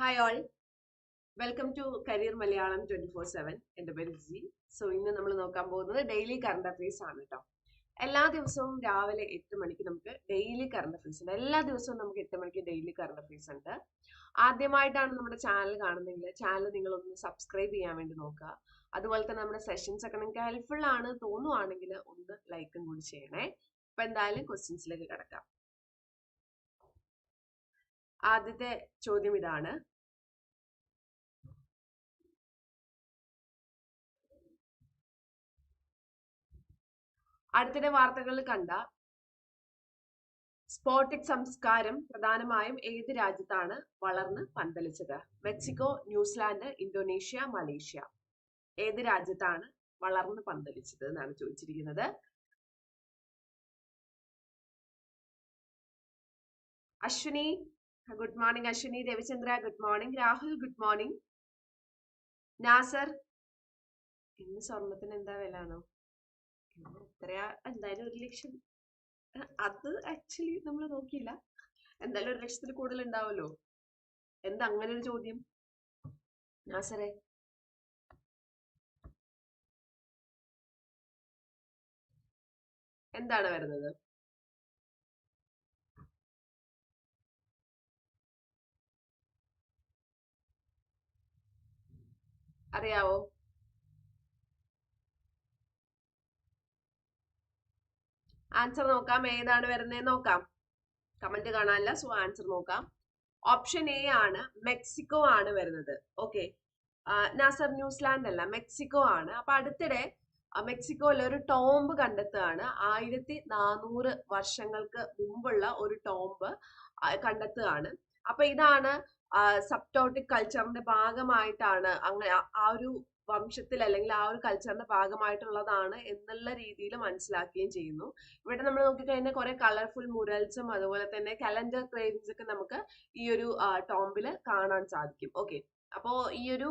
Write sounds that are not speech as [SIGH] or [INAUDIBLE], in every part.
Hi all welcome to career Malayalam twenty four seven എന്റെ പേര് G so ഇന്ന് നമ്മൾ നോക്കാൻ പോകുന്നത് ഡെയിലി കറണ്ട് അഫയേഴ്സ് ആണ് കേട്ടോ എല്ലാ ദിവസവും രാവിലെ എട്ട് മണിക്ക് നമുക്ക് ഡെയിലി കറണ്ട് അഫയേഴ്സ് ഉണ്ട്. എല്ലാ ദിവസവും നമുക്ക് എട്ട് മണിക്ക് ഡെയിലി കറണ്ട് അഫയേഴ്സ് ഉണ്ട്. ആദ്യമായിട്ടാണ് നമ്മുടെ ചാനൽ കാണുന്നതെങ്കിൽ ചാനൽ നിങ്ങൾ ഒന്ന് സബ്സ്ക്രൈബ് ചെയ്യാൻ വേണ്ടി നോക്കുക. അതുപോലെ തന്നെ നമ്മുടെ സെഷൻസ് ഒക്കെ നിങ്ങൾക്ക് ഹെൽപ്ഫുൾ ആണ് തോന്നുവാണെങ്കിൽ ഒന്ന് ലൈക്കും കൂടി ചെയ്യണേ. അപ്പൊ എന്തായാലും ക്വസ്റ്റ്യൻസിലേക്ക് കിടക്കാം. ആദ്യത്തെ ചോദ്യം ഇതാണ്. അടുത്തിടെ വാർത്തകളിൽ കണ്ട സ്പോട്ടിക് സംസ്കാരം പ്രധാനമായും ഏത് രാജ്യത്താണ് വളർന്ന് പന്തലിച്ചത്? Mexico New Zealand Indonesia Malaysia. ഏത് രാജ്യത്താണ് വളർന്ന് പന്തലിച്ചത് എന്നാണ് ചോദിച്ചിരിക്കുന്നത്. Ashwini good morning Ashwini Ravichandra good morning Rahul good morning Nazar ഇന്ന് സ്വർണത്തിന് എന്താ വില ആണോ എത്രയാ? എന്തായാലും ഒരു ലക്ഷം. അത് ആക്ച്വലി നമ്മൾ നോക്കിയില്ല. എന്തായാലും ഒരു ലക്ഷത്തിൽ കൂടുതൽ ഉണ്ടാവുമല്ലോ? എന്താ അങ്ങനെ ഒരു ചോദ്യം? നാസറെ എന്താണ് വരുന്നത്? അറിയാവോ? ആൻസർ നോക്കാം. ഏതാണ് വരുന്നത് നോക്കാം. കമന്റ് കാണാനില്ല. സോ ആൻസർ നോക്കാം. ഓപ്ഷൻ എ ആണ്. മെക്സിക്കോ ആണ് വരുന്നത്. ഓക്കെ നാസർ ന്യൂസിലാൻഡ് അല്ല. മെക്സിക്കോ ആണ്. അപ്പൊ അടുത്തിടെ മെക്സിക്കോയിൽ ഒരു ടോംബ് കണ്ടെത്തുകയാണ്. ആയിരത്തി നാനൂറ് വർഷങ്ങൾക്ക് മുമ്പുള്ള ഒരു ടോംബ് കണ്ടെത്തുകയാണ്. അപ്പൊ ഇതാണ് സബ്ടോട്ടിക് കൾച്ചറിന്റെ ഭാഗമായിട്ടാണ് അങ്ങനെ ആ ഒരു വംശത്തിൽ അല്ലെങ്കിൽ ആ ഒരു കൾച്ചറിന്റെ ഭാഗമായിട്ടുള്ളതാണ് എന്നുള്ള രീതിയിൽ മനസ്സിലാക്കുകയും ചെയ്യുന്നു. ഇവിടെ നമ്മൾ നോക്കിക്കഴിഞ്ഞാൽ കുറെ കളർഫുൾ മുരൽസും അതുപോലെ തന്നെ കലണ്ടർ ക്രേവിങ്സ് ഒക്കെ നമുക്ക് ഈ ഒരു ടോംബിൽ കാണാൻ സാധിക്കും. ഓക്കെ അപ്പോ ഈ ഒരു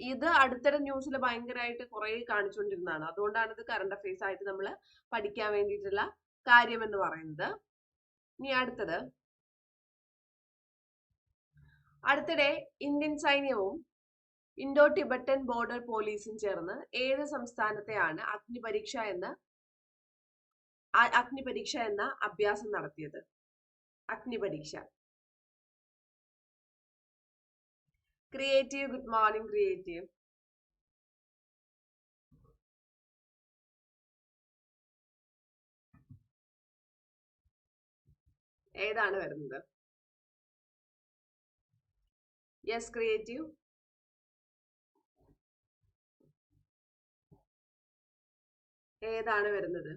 ഇത് അടുത്തിടെ ന്യൂസിൽ ഭയങ്കരമായിട്ട് കുറെ കാണിച്ചുകൊണ്ടിരുന്നതാണ് അതുകൊണ്ടാണ് ഇത് കറണ്ട് അഫയേഴ്സ് ആയിട്ട് നമ്മൾ പഠിക്കാൻ വേണ്ടിയിട്ടുള്ള കാര്യം എന്ന് പറയുന്നത്. ഇനി അടുത്തത്. അടുത്തിടെ ഇന്ത്യൻ സൈന്യവും ഇൻഡോ ടിബറ്റൻ ബോർഡർ പോലീസും ചേർന്ന് ഏത് സംസ്ഥാനത്തെയാണ് അഗ്നിപരീക്ഷ എന്ന അഗ്നിപരീക്ഷ എന്ന അഭ്യാസം നടത്തിയത്? Agnipariksha creative good morning creative ഏതാണ് വരുന്നത്? യെസ് ക്രിയേറ്റീവ് ഏതാണ് വരുന്നത്?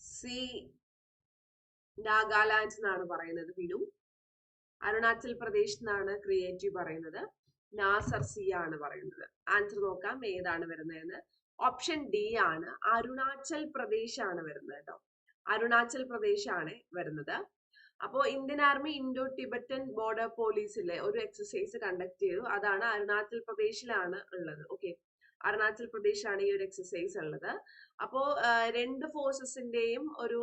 സി നാഗാലാൻഡ് എന്നാണ് പറയുന്നത് വിനു അരുണാചൽ പ്രദേശ് എന്നാണ് ക്രിയേറ്റീവ് പറയുന്നത്. നാസർ സി ആണ് പറയുന്നത്. ആൻസർ നോക്കാം ഏതാണ് വരുന്നതെന്ന്. ഓപ്ഷൻ ഡി ആണ് അരുണാചൽ പ്രദേശ് ആണ് വരുന്നത് കേട്ടോ അരുണാചൽ പ്രദേശ് ആണ് വരുന്നത്. അപ്പോ Indian army Indo Tibetan border പോലീസിലെ ഒരു എക്സസൈസ് കണ്ടക്ട് ചെയ്തു. അതാണ് അരുണാചൽ പ്രദേശിലാണ് ഉള്ളത്. ഓക്കെ അരുണാചൽ പ്രദേശാണ് ഈ ഒരു എക്സസൈസ് ഉള്ളത്. അപ്പോ രണ്ട് ഫോഴ്സസിന്റെയും ഒരു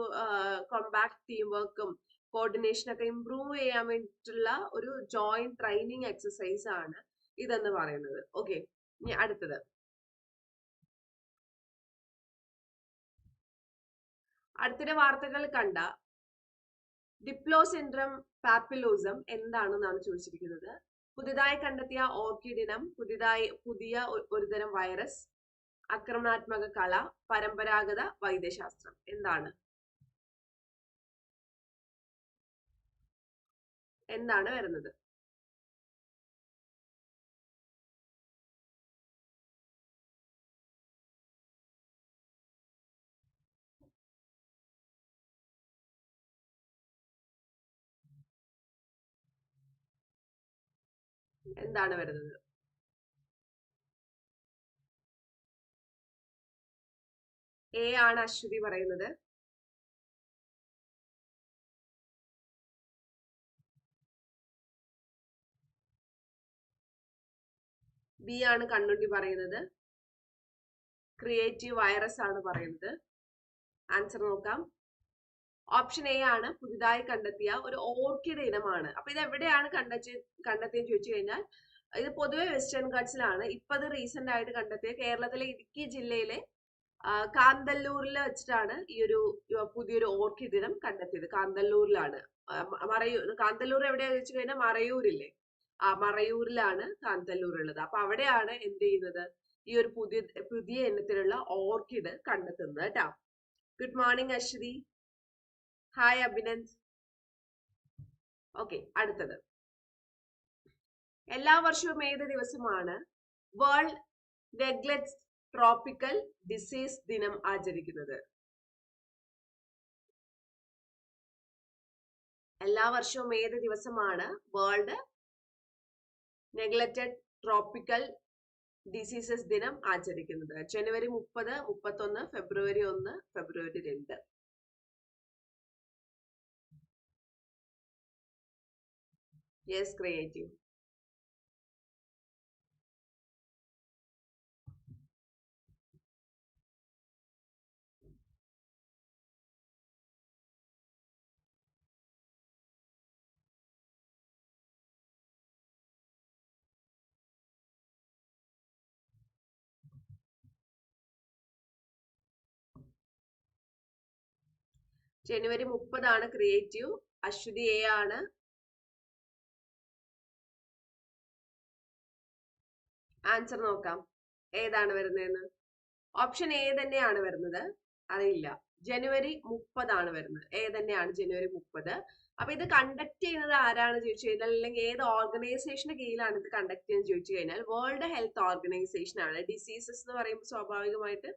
കോമ്പാക്ട് ടീം വർക്കും കോർഡിനേഷൻ ഒക്കെ ഇംപ്രൂവ് ചെയ്യാൻ വേണ്ടിയിട്ടുള്ള ഒരു ജോയിന്റ് ട്രെയിനിങ് എക്സസൈസ് ആണ് ഇതെന്ന് പറയുന്നത്. ഓക്കെ ഇനി അടുത്തത്. അടുത്തിടെ വാർത്തകൾ കണ്ട ഡിപ്ലോ സിൻഡ്രം പാപ്പിലോസം എന്താണെന്നാണ് ചോദിച്ചിരിക്കുന്നത്. പുതുതായി കണ്ടെത്തിയ ഓർക്കിഡിനം പുതിയതായി പുതിയ ഒരുതരം വൈറസ് ആക്രമണാത്മക കല പരമ്പരാഗത വൈദ്യശാസ്ത്രം. എന്താണ്? എന്താണ് വരുന്നത്? എന്താണ് വരുന്നത്? എ ആണ് അശ്വതി പറയുന്നത്. ബി ആണ് കണ്ണുണ്ടി പറയുന്നത്. ക്രിയേറ്റീവ് വൈറസ് ആണ് പറയുന്നത്. ആൻസർ നോക്കാം. ഓപ്ഷൻ എ ആണ് പുതുതായി കണ്ടെത്തിയ ഒരു ഓർക്കിഡ് ഇനമാണ്. അപ്പൊ ഇത് എവിടെയാണ് കണ്ടെത്തി കണ്ടെത്തിയെന്ന് ചോദിച്ചു കഴിഞ്ഞാൽ ഇത് പൊതുവെ വെസ്റ്റേൺ ഗാഡ്സിലാണ് ഇപ്പൊ അത് റീസെന്റ് ആയിട്ട് കണ്ടെത്തിയ കേരളത്തിലെ ഇടുക്കി ജില്ലയിലെ കാന്തല്ലൂരിൽ വെച്ചിട്ടാണ് ഈ ഒരു പുതിയൊരു ഓർക്കിഡ് ഇനം കണ്ടെത്തിയത്. കാന്തല്ലൂരിലാണ്. മറയൂർ കാന്തല്ലൂർ എവിടെയാന്ന് വെച്ച് കഴിഞ്ഞാൽ മറയൂരില്ലേ? ആ മറയൂരിലാണ് കാന്തല്ലൂർ ഉള്ളത് അപ്പൊ അവിടെയാണ് എന്ത് ചെയ്യുന്നത്? ഈ ഒരു പുതിയ പുതിയ ഇനത്തിലുള്ള ഓർക്കിഡ് കണ്ടെത്തുന്നത് കേട്ടോ. Good morning Ashwathi. Hi Abhinand okay അടുത്തത്. എല്ലാ വർഷവും ഏത് ദിവസമാണ്? വേൾഡ് നെഗ്ലക്ട് ട്രോപ്പിക്കൽ ഡിസീസ് ദിനം ആചരിക്കുന്നത്. എല്ലാ വർഷവും ഏത് ദിവസമാണ്? വേൾഡ് നെഗ്ലക്റ്റഡ് ട്രോപ്പിക്കൽ ഡിസീസസ് ദിനം ആചരിക്കുന്നത്. ജനുവരി മുപ്പത് മുപ്പത്തൊന്ന് ഫെബ്രുവരി ഒന്ന് ഫെബ്രുവരി രണ്ട്. യെസ് ക്രിയേറ്റീവ് ജനുവരി മുപ്പതാണ് ക്രിയേറ്റീവ് അശ്വതി എ ആണ്. ആൻസർ നോക്കാം. ഏതാണ് വരുന്നതെന്ന്? ഓപ്ഷൻ എ തന്നെയാണ് വരുന്നത്. അറിയില്ല. ജനുവരി മുപ്പതാണ് വരുന്നത്. എ തന്നെയാണ് ജനുവരി മുപ്പത്. അപ്പൊ ഇത് കണ്ടക്ട് ചെയ്യുന്നത് ആരാണ് ചോദിച്ചു കഴിഞ്ഞാൽ അല്ലെങ്കിൽ ഏത് ഓർഗനൈസേഷന്റെ കീഴിലാണ് ഇത് കണ്ടക്ട് ചെയ്യുന്നത് ചോദിച്ചു കഴിഞ്ഞാൽ വേൾഡ് ഹെൽത്ത് ഓർഗനൈസേഷൻ ആണ്. ഡിസീസസ് എന്ന് പറയുമ്പോൾ സ്വാഭാവികമായിട്ട്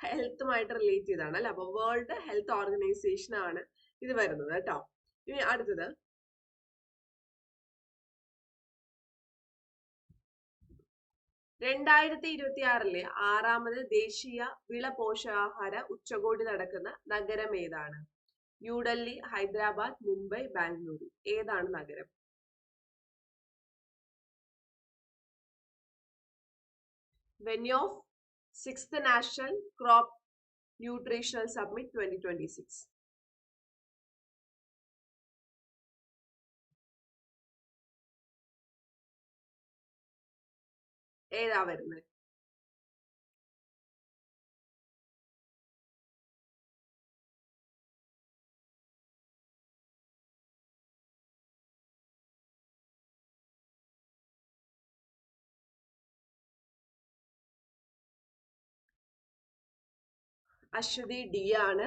ഹെൽത്തുമായിട്ട് റിലേറ്റ് ചെയ്താണ് അല്ലെ? അപ്പൊ വേൾഡ് ഹെൽത്ത് ഓർഗനൈസേഷൻ ആണ് ഇത് വരുന്നത് കേട്ടോ. ഇനി അടുത്തത്. രണ്ടായിരത്തി ഇരുപത്തി ആറിലെ ആറാമത് ദേശീയ വിള പോഷകാഹാര ഉച്ചകോടി നടക്കുന്ന നഗരം ഏതാണ്? ന്യൂഡൽഹി ഹൈദരാബാദ് മുംബൈ ബാംഗ്ലൂരു ഏതാണ് നഗരം? Venue of sixth national crop nutritional summit twenty twenty six ഏതാ വരുന്നത് അശ്വതി ഡി ആണ്.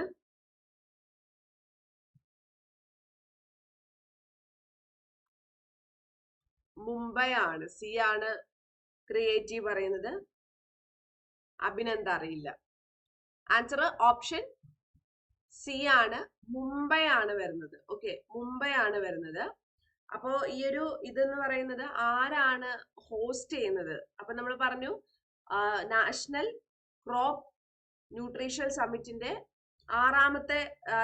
മുംബൈ ആണ്. സി ആണ്. ക്രിയേറ്റീവ് പറയുന്നത്? അഭിനന്ദ അറിയില്ല. ആൻസർ ഓപ്ഷൻ സി ആണ്. മുംബൈ ആണ് വരുന്നത്. ഓക്കെ മുംബൈ ആണ് വരുന്നത്. അപ്പോ ഈ ഒരു ഇതെന്ന് പറയുന്നത് ആരാണ് ഹോസ്റ്റ് ചെയ്യുന്നത്? അപ്പൊ നമ്മൾ പറഞ്ഞു നാഷണൽ ക്രോപ്പ് ന്യൂട്രീഷൻ സമ്മിറ്റിന്റെ ആറാമത്തെ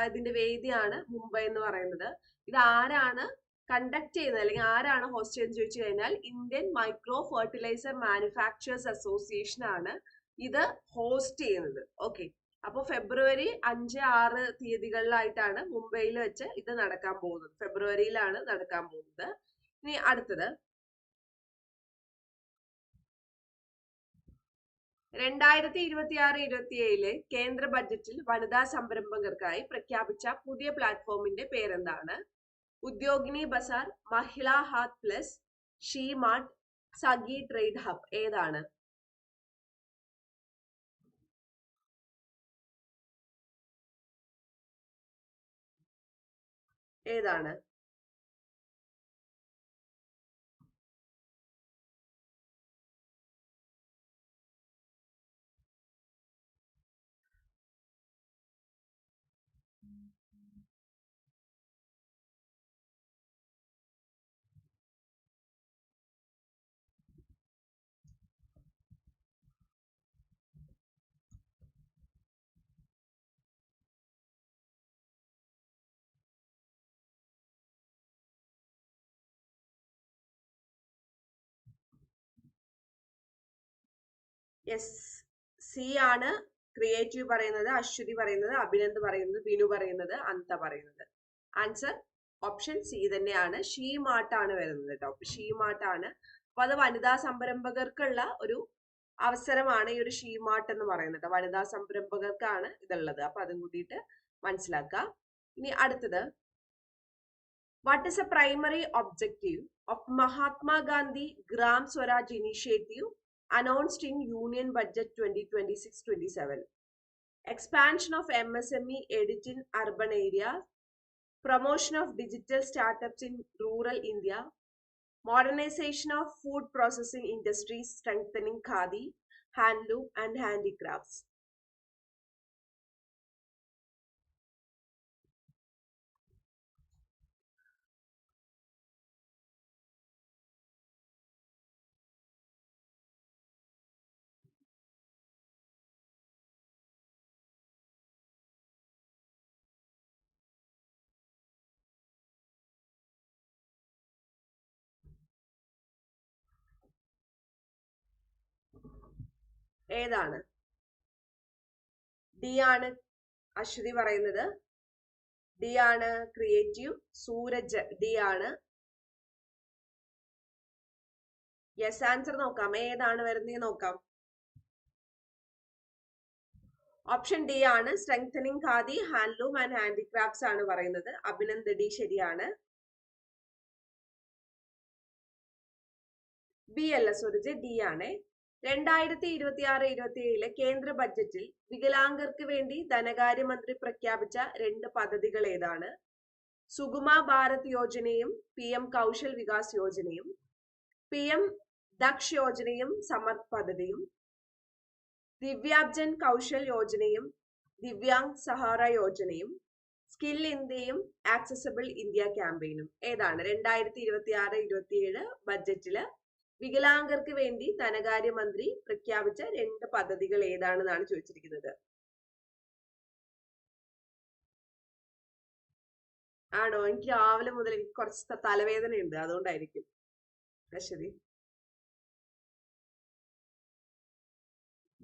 ഇതിന്റെ വേദിയാണ് മുംബൈ എന്ന് പറയുന്നത്. ഇത് ആരാണ് കണ്ടക്ട് ചെയ്യുന്നത് അല്ലെങ്കിൽ ആരാണ് ഹോസ്റ്റ് ചെയ്യുന്നത് ചോദിച്ചു കഴിഞ്ഞാൽ Indian micro fertiliser manufacturers association ആണ് ഇത് ഹോസ്റ്റ് ചെയ്യുന്നത്. ഓക്കെ അപ്പോൾ ഫെബ്രുവരി അഞ്ച് ആറ് തീയതികളിലായിട്ടാണ് മുംബൈയിൽ വെച്ച് ഇത് നടക്കാൻ പോകുന്നത്. ഫെബ്രുവരിയിലാണ് നടക്കാൻ പോകുന്നത്. ഇനി അടുത്തത്. രണ്ടായിരത്തി ഇരുപത്തി ആറ് ഇരുപത്തി ഏഴിലെ കേന്ദ്ര ബഡ്ജറ്റിൽ വനിതാ സംരംഭകർക്കായി പ്രഖ്യാപിച്ച പുതിയ പ്ലാറ്റ്ഫോമിന്റെ പേരെന്താണ്? Udyogini Bazaar Mahila Haat plus SheMart സഗി trade hub ഏതാണ്? ഏതാണ്? യെസ് സി ആണ് ക്രിയേറ്റീവ് പറയുന്നത് അശ്വതി പറയുന്നത് അഭിനന്ദ് പറയുന്നത് ബിനു പറയുന്നത് അന്ത പറയുന്നത്. ആൻസർ ഓപ്ഷൻ സി തന്നെയാണ്. ഷീമാട്ടാണ് വരുന്നത് കേട്ടോ ഷീമാട്ടാണ് അപ്പൊ അത് വനിതാ സംരംഭകർക്കുള്ള ഒരു അവസരമാണ് ഈ ഒരു ഷീമാട്ട് എന്ന് പറയുന്നത് വനിതാ സംരംഭകർക്കാണ് ഇതുള്ളത്. അപ്പൊ അതും കൂടിയിട്ട് മനസ്സിലാക്കുക ഇനി അടുത്തത്. What is a primary objective of Mahatma Gandhi Gram Swaraj initiative announced in Union Budget 2026-27. Expansion of MSME edit in urban areas, promotion of digital startups in rural India, modernization of food processing industries, strengthening khadi, handloom and handicrafts. ഏതാണ്? D ആണ് അശ്വതി പറയുന്നത്. D ആണ് creative Sooraj. D ആണ്. Yes answer നോക്കാം. ഏതാണ് വരുന്നത് നോക്കാം. Option D ആണ് strengthening Khadi handloom and handicrafts ആണ് പറയുന്നത്. അഭിനന്ദ് ഡി ശരിയാണ്. ബി അല്ല സൂരജ്. ഡി ആണ്. രണ്ടായിരത്തി ഇരുപത്തി ആറ് ഇരുപത്തി ഏഴിലെ കേന്ദ്ര ബജറ്റിൽ വികലാംഗർക്ക് വേണ്ടി ധനകാര്യമന്ത്രി പ്രഖ്യാപിച്ച രണ്ട് പദ്ധതികൾ ഏതാണ്? സുഗമ ഭാരത് യോജനയും പി എം കൗശൽ വികാസ് യോജനയും പി എം ദക്ഷ് യോജനയും സമർത്ഥ് പദ്ധതിയും ദിവ്യാബ്ജൻ കൗശൽ യോജനയും ദിവ്യാംഗ് സഹാറ യോജനയും സ്കിൽ ഇന്ത്യയും ആക്സസബിൾ ഇന്ത്യ ക്യാമ്പയിനും. ഏതാണ്? രണ്ടായിരത്തി ഇരുപത്തി ആറ് ഇരുപത്തി ഏഴ് ബജറ്റിൽ വികലാംഗർക്ക് വേണ്ടി ധനകാര്യമന്ത്രി പ്രഖ്യാപിച്ച രണ്ട് പദ്ധതികൾ ഏതാണെന്നാണ് ചോദിച്ചിരിക്കുന്നത്? ആണോ? എനിക്ക് രാവിലെ മുതൽ എനിക്ക് കുറച്ച് തലവേദന ഉണ്ട് അതുകൊണ്ടായിരിക്കും. ശരി.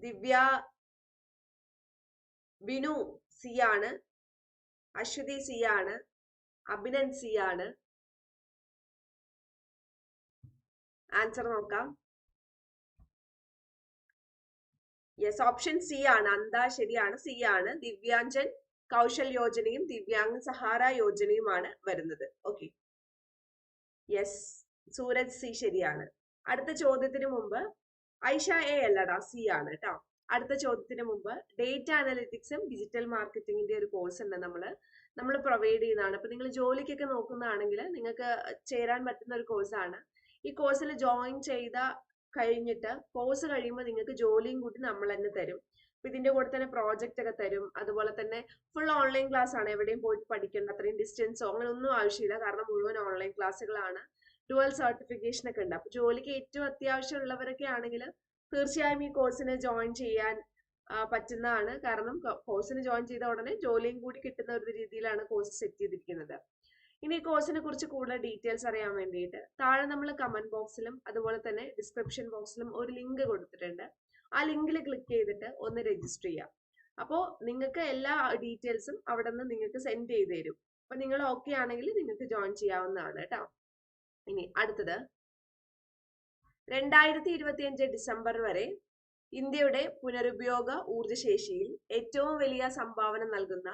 ദിവ്യ ബിനു സി ആണ് അശ്വതി സി ആണ് അഭിനന്ദ് സി ആണ് ആൻസർ നോക്കാം. യെസ് ഓപ്ഷൻ സി ആണ്. അന്ത ശരിയാണ് സി ആണ്. ദിവ്യാഞ്ജൻ കൗശൽ യോജനയും ദിവ്യാംഗ് സഹാര യോജനയുമാണ് വരുന്നത്. ഓക്കെ യെസ് സൂരജ് സി ശരിയാണ്. അടുത്ത ചോദ്യത്തിന് മുമ്പ് ഐഷ എ അല്ലടാ സി ആണ് കേട്ടോ അടുത്ത ചോദ്യത്തിന് മുമ്പ് ഡേറ്റ അനലിറ്റിക്സും ഡിജിറ്റൽ മാർക്കറ്റിംഗിന്റെ ഒരു കോഴ്സ് ഉണ്ട് നമ്മൾ നമ്മൾ പ്രൊവൈഡ് ചെയ്യുന്നതാണ്. അപ്പൊ നിങ്ങൾ ജോലിക്കൊക്കെ നോക്കുന്നതാണെങ്കിൽ നിങ്ങൾക്ക് ചേരാൻ പറ്റുന്ന ഒരു കോഴ്സാണ് ഈ കോഴ്സിൽ ജോയിൻ ചെയ്ത കഴിഞ്ഞിട്ട് കോഴ്സ് കഴിയുമ്പോൾ നിങ്ങൾക്ക് ജോലിയും കൂട്ടി നമ്മൾ തന്നെ തരും. അപ്പൊ ഇതിന്റെ കൂടെ തന്നെ പ്രോജക്റ്റ് ഒക്കെ തരും. അതുപോലെ തന്നെ ഫുൾ ഓൺലൈൻ ക്ലാസ് ആണ് എവിടെയും പോയിട്ട് പഠിക്കേണ്ട അത്രയും ഡിസ്റ്റൻസോ അങ്ങനെ ഒന്നും ആവശ്യമില്ല. കാരണം മുഴുവൻ ഓൺലൈൻ ക്ലാസ്സുകളാണ് ഡുവൽ സർട്ടിഫിക്കേഷൻ ഒക്കെ ഉണ്ട്. അപ്പൊ ജോലിക്ക് ഏറ്റവും അത്യാവശ്യമുള്ളവരൊക്കെ ആണെങ്കിൽ തീർച്ചയായും ഈ കോഴ്സിന് ജോയിൻ ചെയ്യാൻ പറ്റുന്നതാണ്. കാരണം കോഴ്സിന് ജോയിൻ ചെയ്ത ഉടനെ ജോലിയും കൂടി കിട്ടുന്ന ഒരു രീതിയിലാണ് കോഴ്സ് സെറ്റ് ചെയ്തിരിക്കുന്നത്. ഇനി ഈ കോഴ്സിനെ കുറിച്ച് കൂടുതൽ ഡീറ്റെയിൽസ് അറിയാൻ വേണ്ടിയിട്ട് താഴെ നമ്മൾ കമന്റ് ബോക്സിലും അതുപോലെ തന്നെ ഡിസ്ക്രിപ്ഷൻ ബോക്സിലും ഒരു ലിങ്ക് കൊടുത്തിട്ടുണ്ട്. ആ ലിങ്കിൽ ക്ലിക്ക് ചെയ്തിട്ട് ഒന്ന് രജിസ്റ്റർ ചെയ്യാം. അപ്പോൾ നിങ്ങൾക്ക് എല്ലാ ഡീറ്റെയിൽസും അവിടെ നിന്ന് നിങ്ങൾക്ക് സെൻഡ് ചെയ്ത് തരും. അപ്പൊ നിങ്ങൾ ഓക്കെ ആണെങ്കിൽ നിങ്ങൾക്ക് ജോയിൻ ചെയ്യാവുന്നതാണ് കേട്ടോ ഇനി അടുത്തത്. രണ്ടായിരത്തി ഇരുപത്തിയഞ്ച് ഡിസംബർ വരെ ഇന്ത്യയുടെ പുനരുപയോഗ ഊർജശേഷിയിൽ ഏറ്റവും വലിയ സംഭാവന നൽകുന്ന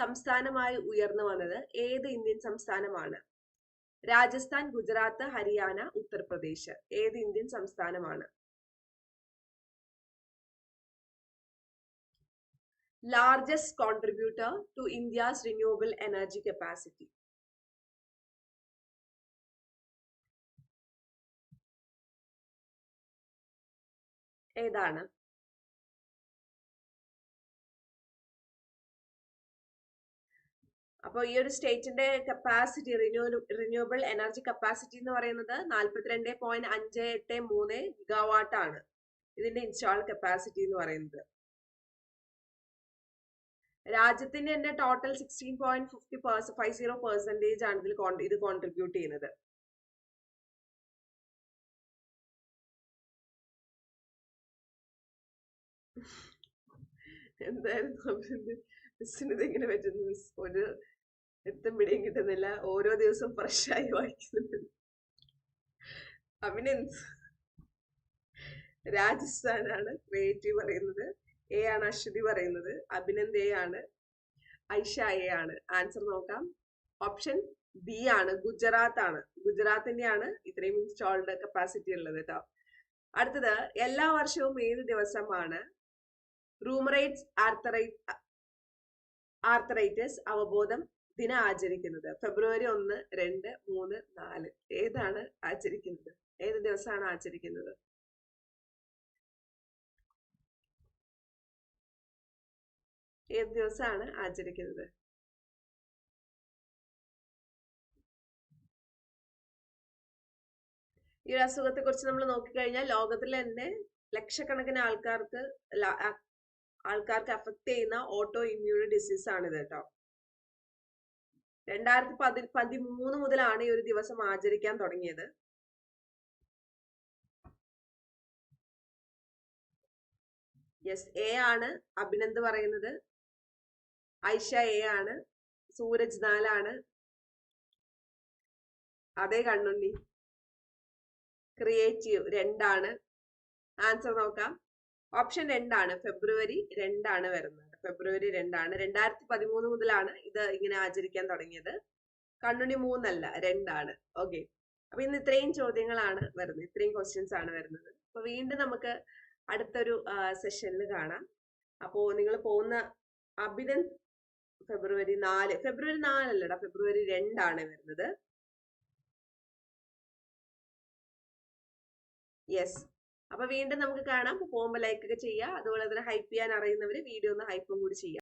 സംസ്ഥാനമായി ഉയർന്നു വന്നത് ഏത് ഇന്ത്യൻ സംസ്ഥാനമാണ്? രാജസ്ഥാൻ ഗുജറാത്ത് ഹരിയാന ഉത്തർപ്രദേശ്. ഏത് ഇന്ത്യൻ സംസ്ഥാനമാണ്? Largest contributor to India's renewable energy capacity ഏതാണ്? അപ്പോൾ ഈ ഒരു സ്റ്റേറ്റിന്റെ capacity renew renewable energy capacity എന്ന് പറയുന്നത് നാൽപ്പത്തിരണ്ട് പോയിന്റ് അഞ്ച് എട്ട് മൂന്ന് ഗിഗാവാട്ട് ആണ്. ഇതിന്റെ ഇൻസ്റ്റാൾ കപ്പാസിറ്റി എന്ന് പറയുന്നത്. രാജ്യത്തിന്റെ തന്നെ total sixteen point fifty five zero percentage ആണ് ഇതിൽ ഇത് കോൺട്രിബ്യൂട്ട് ചെയ്യുന്നത്. എന്തായിരുന്നു? [LAUGHS] മിസ്സിന് ഇതെങ്ങനെ പറ്റുന്നു? മിസ് ഒരു എത്തും പിടിയും കിട്ടുന്നില്ല. ഓരോ ദിവസവും ഫ്രഷായി വായിക്കുന്നുണ്ട്. അഭിനന്ദ്. രാജസ്ഥാനാണ് ക്രിയേറ്റീവ് പറയുന്നത്. എ ആണ് അശ്വതി പറയുന്നത്. അഭിനന്ദ് എ ആണ്. ഐഷ എ ആണ്. ആൻസർ നോക്കാം. ഓപ്ഷൻ ബി ആണ്. ഗുജറാത്ത് ആണ്. ഗുജറാത്തിന്റെ ആണ് ഇത്രയും ഇൻസ്റ്റാൾഡ് കപ്പാസിറ്റി ഉള്ളത് കേട്ടോ അടുത്തത് എല്ലാ വർഷവും ഏത് ദിവസമാണ് റൂമറൈറ്റ്സ് ആർത്തറൈറ്റ് ആർത്തറൈറ്റിസ് അവബോധം ദിനം ആചരിക്കുന്നത്. ഫെബ്രുവരി ഒന്ന് രണ്ട് മൂന്ന് നാല്. ഏതാണ് ആചരിക്കുന്നത്? ഏത് ദിവസമാണ് ആചരിക്കുന്നത്? ഏത് ദിവസമാണ് ആചരിക്കുന്നത്? ഈ ഒരു അസുഖത്തെ കുറിച്ച് നമ്മൾ നോക്കിക്കഴിഞ്ഞാൽ ലോകത്തിൽ തന്നെ ലക്ഷക്കണക്കിന് ആൾക്കാർക്ക് ആൾക്കാർക്ക് അഫക്ട് ചെയ്യുന്ന ഓട്ടോ ഇമ്മ്യൂൺ ഡിസീസ് ആണ് ഇത് കേട്ടോ. രണ്ടായിരത്തി പതി പതിമൂന്ന് മുതലാണ് ഈ ഒരു ദിവസം ആചരിക്കാൻ തുടങ്ങിയത്. യെസ് എ ആണ് അഭിനന്ദ് പറയുന്നത്. ഐഷ എ ആണ്. സൂരജ് നാലാണ് അതേ കണ്ണുണ്ണി. ക്രിയേറ്റീവ് രണ്ടാണ് ആൻസർ നോക്കാം. ഓപ്ഷൻ രണ്ടാണ് ഫെബ്രുവരി രണ്ടാണ് വരുന്നത്. ഫെബ്രുവരി രണ്ടാണ് രണ്ടായിരത്തി പതിമൂന്ന് മുതലാണ് ഇത് ഇങ്ങനെ ആചരിക്കാൻ തുടങ്ങിയത്. കണ്ണുണി മൂന്നല്ല രണ്ടാണ് ഓക്കെ അപ്പൊ ഇന്ന് ഇത്രയും ചോദ്യങ്ങളാണ് വരുന്നത്. ഇത്രയും ക്വസ്റ്റ്യൻസ് ആണ് വരുന്നത്. അപ്പൊ വീണ്ടും നമുക്ക് അടുത്തൊരു സെഷനിൽ കാണാം. അപ്പോ നിങ്ങൾ പോകുന്ന അഭിനൻ ഫെബ്രുവരി നാല്. ഫെബ്രുവരി നാലല്ലടാ. ഫെബ്രുവരി രണ്ടാണ് വരുന്നത്. യെസ് അപ്പൊ വീണ്ടും നമുക്ക് കാണാം. പോകുമ്പോൾ ലൈക്ക് ഒക്കെ ചെയ്യുക അതുപോലെ തന്നെ ഹൈപ്പ് ചെയ്യാൻ അറിയുന്നവര് വീഡിയോ ഒന്ന് ഹൈപ്പും കൂടി ചെയ്യുക